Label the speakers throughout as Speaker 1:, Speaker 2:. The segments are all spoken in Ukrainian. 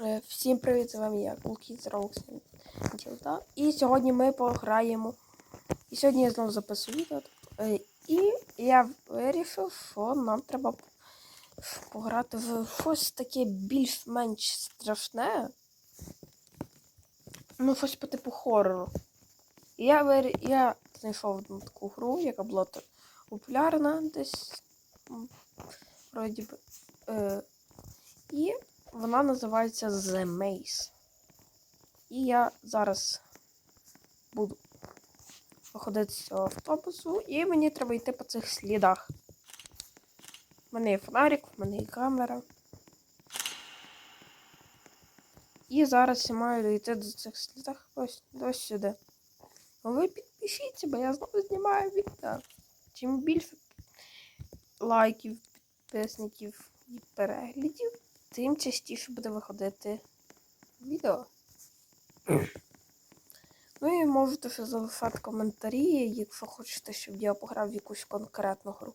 Speaker 1: Е, Всім привіт, з вами я, Кулкіт Роуксен. І сьогодні ми пограємо. І сьогодні я знову записую відео. Е, І я вирішив, що нам треба пограти в щось таке більш-менш страшне. Ну, щось по типу хорору. І я, вир... я знайшов одну таку гру, яка була популярна десь. Вроді би. Е... І вона називається The Maze. І я зараз буду виходити з цього автобусу, і мені треба йти по цих слідах. У мене є фонарик, в мене є камера. І зараз я маю дійти до цих слідах ось, ось сюди. Ви підпишіться, бо я знову знімаю відео. Чим більше лайків, підписників і переглядів, тим частіше буде виходити відео. Ну і можете ще залишати коментарі, якщо хочете, щоб я пограв в якусь конкретну гру.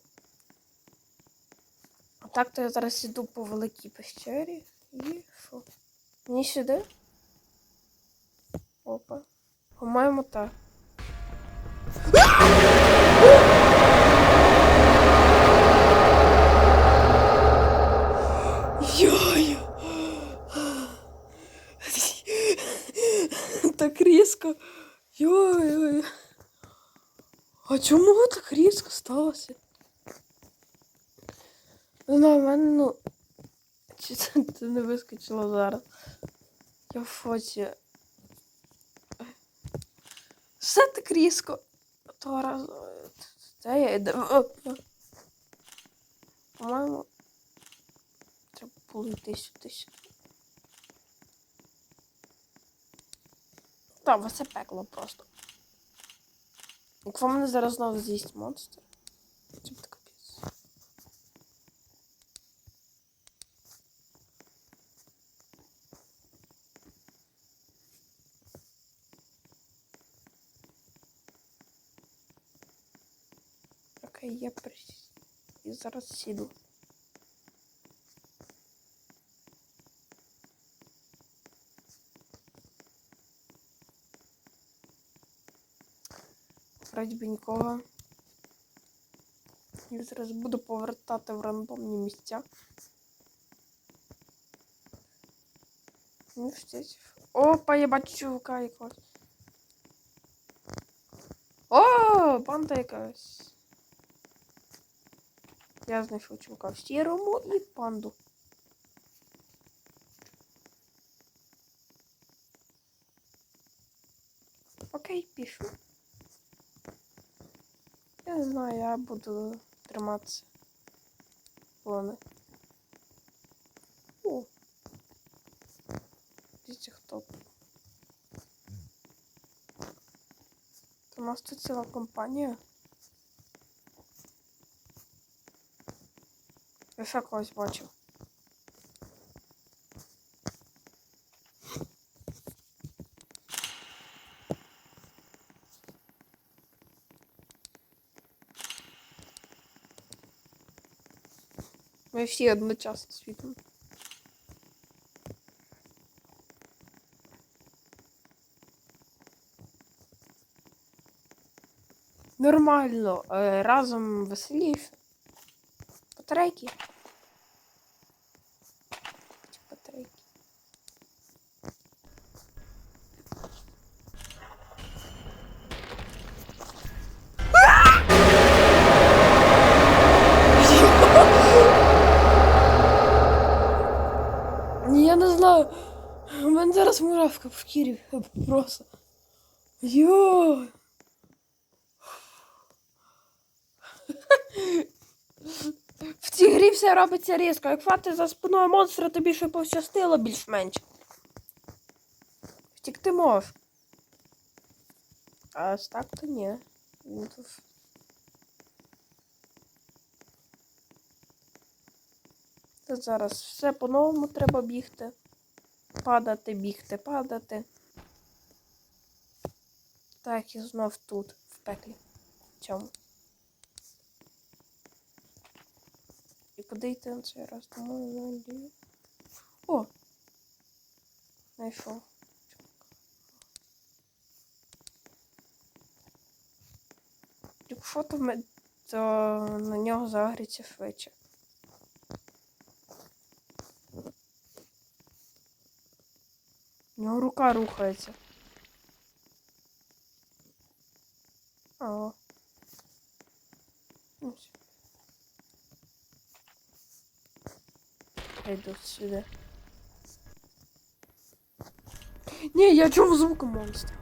Speaker 1: А так то я зараз іду по великій пещері і що? Мені сюди? Опа. По-моєму, так. Йой! Так різко. Йой-ой. А чому так різко сталося? Не знаю, в мене, ну. Чи це, це не вискочило зараз? Я в фоці. Все так різко. Того разу. Де я йду? О. По-моєму. Треба було йти сюди сюди. Це пекло просто. Якщо мене зараз знову з'їсть монстр. Це буде капець. Окей, я при... І зараз сіду. Вроді би нікого. Я зараз буду повертати в рандомні місця. Ну. Опа, я бачу чувака якогось. О, банда якась. Я знайшов чувака в сірому і панду. Окей, пишу. Я не знаю, я буду триматися. Плани. О. Дивіться, хто. У нас тут ціла компанія. Я ще когось бачив. Ми всі одночасно світом. Нормально, е, разом веселіше. По Ці зараз в шкірі просто. Йо. В цій грі все робиться різко. Як фати за спиною монстра, тобі ще пощастило більш-менш. Втікти можеш. А так ні. Ну, то Та зараз все по-новому треба бігти. Падати, бігти, падати. Так, і знов тут, в пеклі. В цьому. І куди йти на цей раз? На ліву. О! знайшов. Якщо то, ми, то на нього загріться швидше. У рука рухається. О. Ну, всё. Я йду сюди. Ні, я чув звук монстра.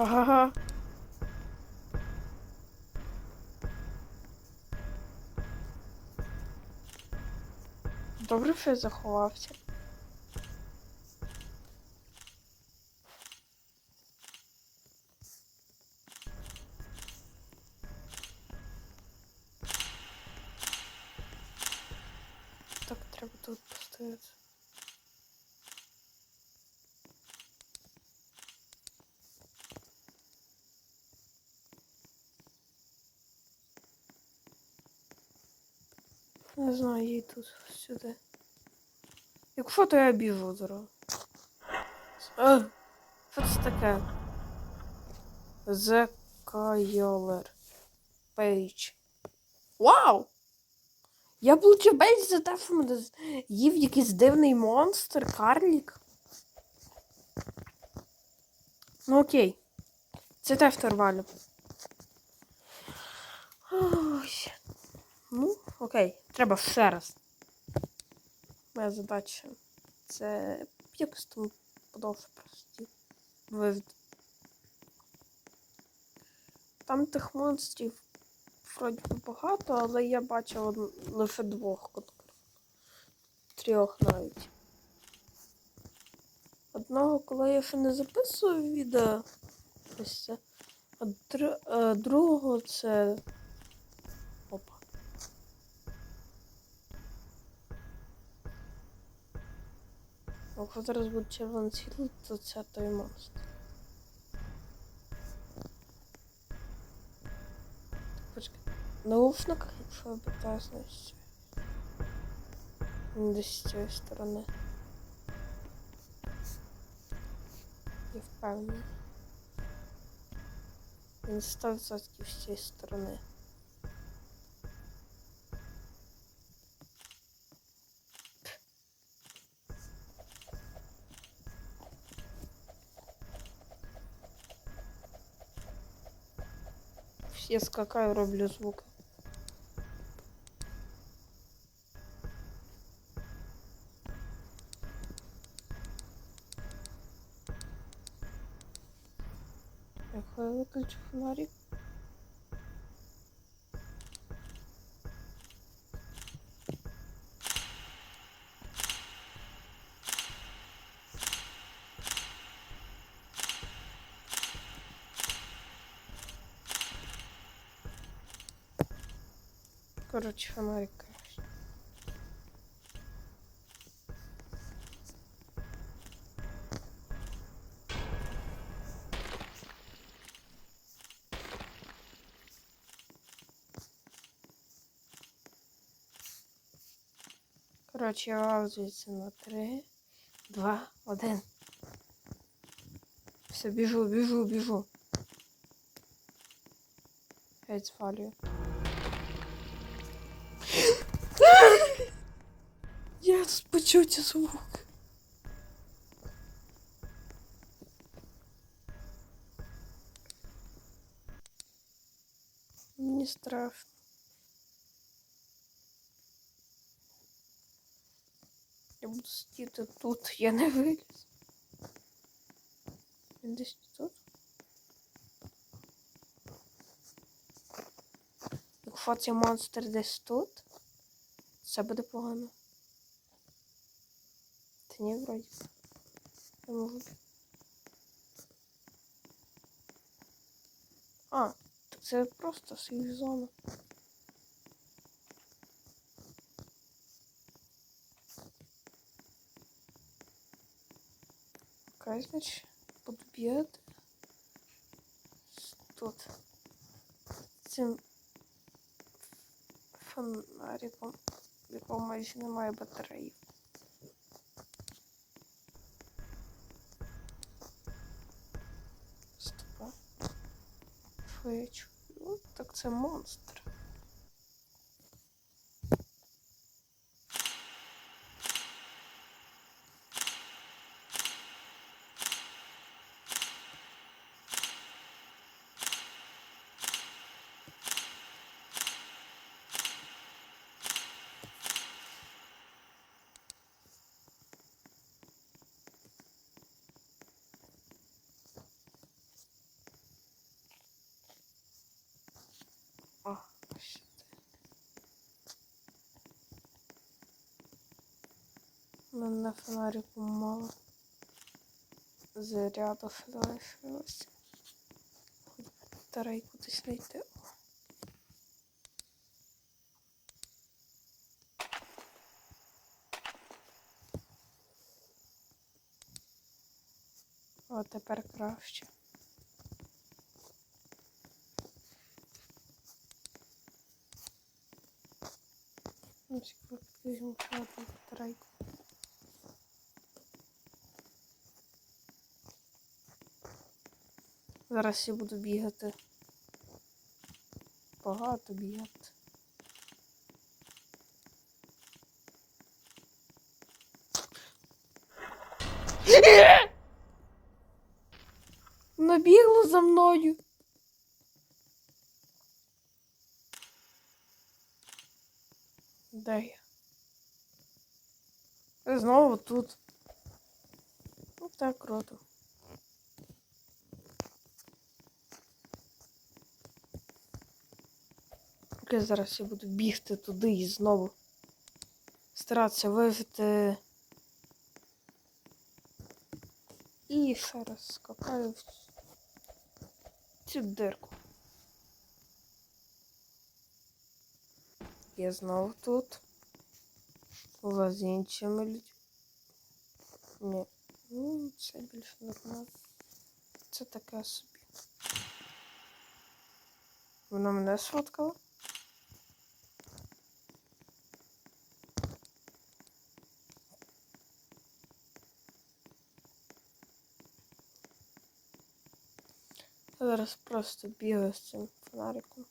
Speaker 1: Ага. Добре, що я заховався. Так, треба тут постояти. Не знаю, їй тут сюди. Якщо то я біжу зараз. А, що це таке? The Color Page. Вау! Я получив бейдж за те, що мене їв якийсь дивний монстр, карлік. Ну окей. Це теж торвалю. Ой. Ну, окей, треба ще раз. Моя задача це якось там подовше просто вивід. Там тих монстрів вроді багато, але я бачив лише двох. Трьох навіть. Одного, коли я ще не записував відео, ось це. А е, другого це. Якщо зараз буде червоне світло, то це той монстр. Почекай. В наушниках, якщо я питаюсь на Десь з цієї сторони. Я впевнений. Він 100% з цієї сторони. Я скакаю, роблю звуки. Якщо я виключу фонарик. Короче, фонарик, короче. Короче, я ваузується на 3, 2, 1. Все, біжу, біжу, біжу. Геть звалюю. Я почув ці звук. Мені страшно. Я буду сидіти тут, я не виліз. Він десь Якщо цей монстр десь тут, це буде погано. Та ні, вроді. Я можу. А, так це просто сейф зона. Окей, значить, буду бігати. Тут. Цим фонариком, в якому майже немає батареї. Стопа. Що я чую? Ну, так це монстр. У мене на фонарику мало заряду залишилося. Хоч батарейку десь знайти. О. Тепер краще. Ну, секунду, візьму одну батарейку. Зараз я буду бігати. Багато бігати. Набігло за мною. Де я? Я знову тут. Ну так круто. Окей, зараз я буду бігти туди і знову старатися вижити. І ще раз скакаю в цю дирку. Я знову тут. Вас з іншими людьми. Ні. Ну, це більше нормально. Це таке собі. Вона мене сфоткала? Зараз просто бігаю з цим фонариком.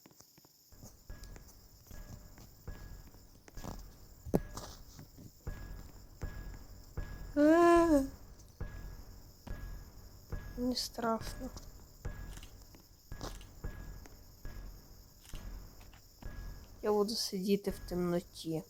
Speaker 1: Не страшно. Я буду сидіти в темноті.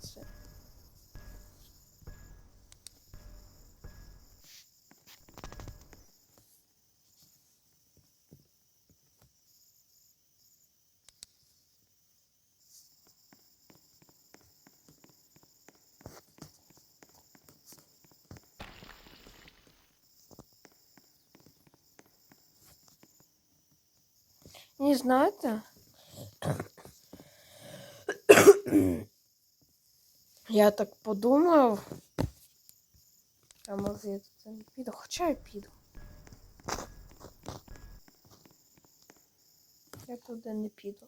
Speaker 1: Звідси. Не знаєте? Я так подумав. А може я тут не піду, хоча я піду. Я туди не піду.